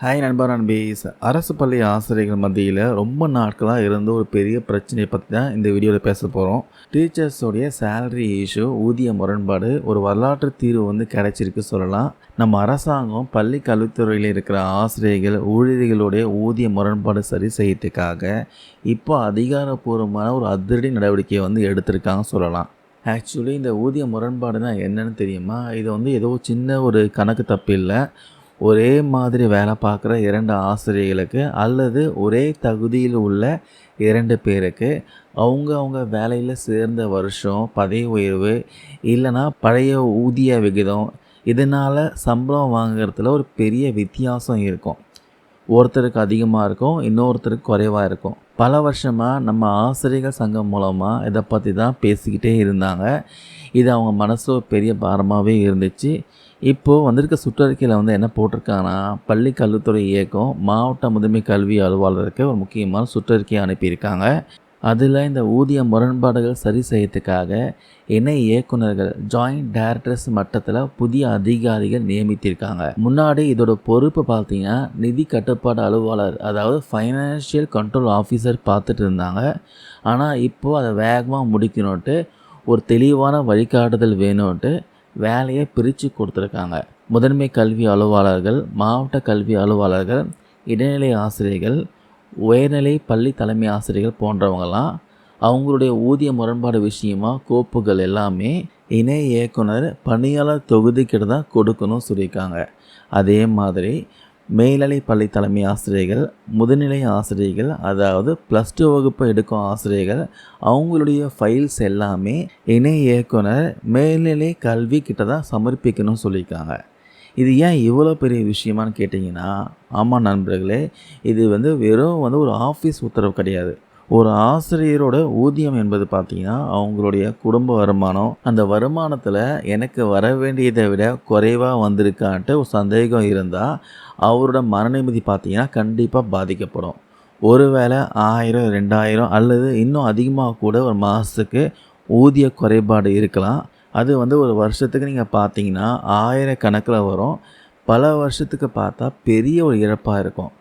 Hi நண்பர் நண்பீஸ் அரசு பள்ளி ஆசிரியர்கள் மத்தியில் ரொம்ப நாட்களாக இருந்த ஒரு பெரிய பிரச்சனையை பற்றி தான் இந்த வீடியோவில் பேச போகிறோம் டீச்சர்ஸோடைய சேலரி இஷ்யூ ஊதிய முரண்பாடு ஒரு வரலாற்று தீர்வு வந்து கிடைச்சிருக்கு சொல்லலாம். நம்ம அரசாங்கம் பள்ளி கல்வித்துறையில் இருக்கிற ஆசிரியர்கள் ஊழியர்களுடைய ஊதிய முரண்பாடு சரி செய்யறதுக்காக இப்போ அதிகாரப்பூர்வமான ஒரு அதிரடி நடவடிக்கையை வந்து எடுத்திருக்காங்க சொல்லலாம். ஆக்சுவலி இந்த ஊதிய முரண்பாடுனா என்னன்னு தெரியுமா? இது வந்து ஏதோ சின்ன ஒரு கணக்கு தப்பு இல்லை. ஒரே மாதிரி வேலை பார்க்குற இரண்டு ஆசிரியர்களுக்கு அல்லது ஒரே தகுதியில் உள்ள இரண்டு பேருக்கு அவங்க அவங்க வேலையில் சேர்ந்த வருஷம் பதவி உயர்வு இல்லைன்னா பழைய ஊதிய விகிதம் இதனால் சம்பளம் வாங்குறதுல ஒரு பெரிய வித்தியாசம் இருக்கும். ஒருத்தருக்கு அதிகமாக இருக்கும் இன்னொருத்தருக்கு குறைவாக இருக்கும். பல வருஷமாக நம்ம ஆசிரியர்கள் சங்கம் மூலமாக இதை பற்றி தான் பேசிக்கிட்டே இருந்தாங்க. இது அவங்க மனசில் ஒரு பெரிய பாரமாகவே இருந்துச்சு. இப்போது வந்திருக்க சுற்றறிக்கையில் வந்து என்ன போட்டிருக்காங்கன்னா பள்ளி கல்வித்துறை இயக்கம் மாவட்ட முதன்மை கல்வி அலுவலருக்கு ஒரு முக்கியமான சுற்றறிக்கையை அனுப்பியிருக்காங்க. அதில் இந்த ஊதிய முரண்பாடுகள் சரி செய்யறதுக்காக இணை இயக்குநர்கள் ஜாயிண்ட் டைரக்டர்ஸ் மட்டத்தில் புதிய அதிகாரிகள் நியமித்திருக்காங்க. முன்னாடி இதோட பொறுப்பு பார்த்தீங்கன்னா நிதி கட்டுப்பாடு அலுவலர் அதாவது ஃபைனான்ஷியல் கண்ட்ரோல் ஆஃபீஸர் பார்த்துட்டு இருந்தாங்க. ஆனால் இப்போது அதை வேகமாக முடிக்கணுன்ட்டு ஒரு தெளிவான வழிகாட்டுதல் வேணும்ன்ட்டு வேலையை பிரித்து கொடுத்துருக்காங்க. முதன்மை கல்வி அலுவலர்கள் மாவட்ட கல்வி அலுவலர்கள் இடைநிலை ஆசிரியர்கள் உயர்நிலை பள்ளி தலைமை ஆசிரியர்கள் போன்றவங்களாம் அவங்களுடைய ஊதிய முரண்பாடு விஷயமா கோப்புகள் எல்லாமே இணை இயக்குனர் பணியாளர் தொகுதிக்கிட்ட தான் கொடுக்கணும் சொல்லியிருக்காங்க. அதே மாதிரி மேல்நிலை பள்ளி தலைமை ஆசிரியர்கள் முதுநிலை ஆசிரியர்கள் அதாவது ப்ளஸ் டூ வகுப்பு எடுக்கும் ஆசிரியர்கள் அவங்களுடைய ஃபைல்ஸ் எல்லாமே இணை இயக்குனர் மேல்நிலை கல்வி கிட்ட தான் சமர்ப்பிக்கணும்னு சொல்லியிருக்காங்க. இது ஏன் இவ்வளோ பெரிய விஷயமான்னு கேட்டிங்கன்னா ஆமாம் நண்பர்களே இது வந்து வெறும் வந்து ஒரு ஆஃபீஸ் உத்தரவு கிடையாது. ஒரு ஆசிரியரோட ஊதியம் என்பது பார்த்திங்கன்னா அவங்களுடைய குடும்ப வருமானம். அந்த வருமானத்தில் எனக்கு வர வேண்டியதை விட குறைவாக வந்திருக்கான்ட்டு ஒரு சந்தேகம் இருந்தால் அவரோட மனநிம்மதி பார்த்திங்கன்னா கண்டிப்பாக பாதிக்கப்படும். ஒருவேளை ஆயிரம் ரெண்டாயிரம் அல்லது இன்னும் அதிகமாக கூட ஒரு மாதத்துக்கு ஊதிய குறைபாடு இருக்கலாம். அது வந்து ஒரு வருஷத்துக்கு நீங்கள் பார்த்தீங்கன்னா ஆயிரக்கணக்கில் வரும். பல வருஷத்துக்கு பார்த்தா பெரிய ஒரு இழப்பாக இருக்கும்.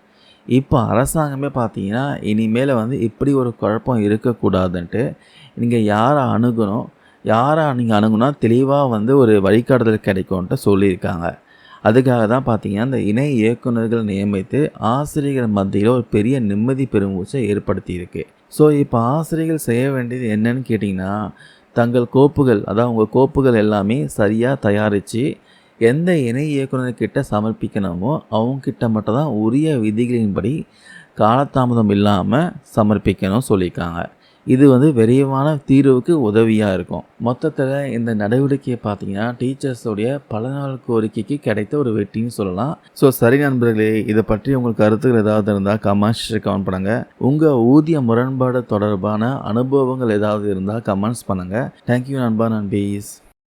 இப்போ அரசாங்கமே பார்த்தீங்கன்னா இனிமேல் வந்து இப்படி ஒரு குழப்பம் இருக்கக்கூடாதுன்ட்டு நீங்கள் யாரை அணுகணும்? யாரை நீங்கள் அணுகுனா தெளிவாக வந்து ஒரு வழிகாட்டுதல் கிடைக்கும்ன்ட்டு சொல்லியிருக்காங்க. அதுக்காக தான் பார்த்தீங்கன்னா இந்த இணை இயக்குநர்கள் நியமித்து ஆசிரியர்கள் மத்தியில் ஒரு பெரிய நிம்மதி பெருமூச்சை ஏற்படுத்தியிருக்கு. ஸோ இப்போ ஆசிரியர்கள் செய்ய வேண்டியது என்னன்னு கேட்டிங்கன்னா தங்கள் கோப்புகள் அதாவது உங்கள் கோப்புகள் எல்லாமே சரியாக தயாரித்து எந்த இணை இயக்குநர்கிட்ட சமர்ப்பிக்கணுமோ அவங்கக்கிட்ட மட்டும் தான் உரிய விதிகளின்படி காலதாமதம் இல்லாமல் சமர்ப்பிக்கணும் சொல்லியிருக்காங்க. இது வந்து விரைவான தீர்வுக்கு உதவியாக இருக்கும். மொத்தத்தில் இந்த நடவடிக்கையை பார்த்தீங்கன்னா டீச்சர்ஸோடைய பல நாள் கோரிக்கைக்கு கிடைத்த ஒரு வெற்றின்னு சொல்லலாம். ஸோ சரி நண்பர்களே இதை பற்றி உங்களுக்கு கருத்துக்கள் ஏதாவது இருந்தால் கமெண்ட்ஸ் கமெண்ட் பண்ணுங்கள் உங்கள் ஊதிய முரண்பாடு தொடர்பான அனுபவங்கள் ஏதாவது இருந்தால் கமெண்ட்ஸ் பண்ணுங்கள் தேங்க்யூ நண்பா நண்பீஸ்.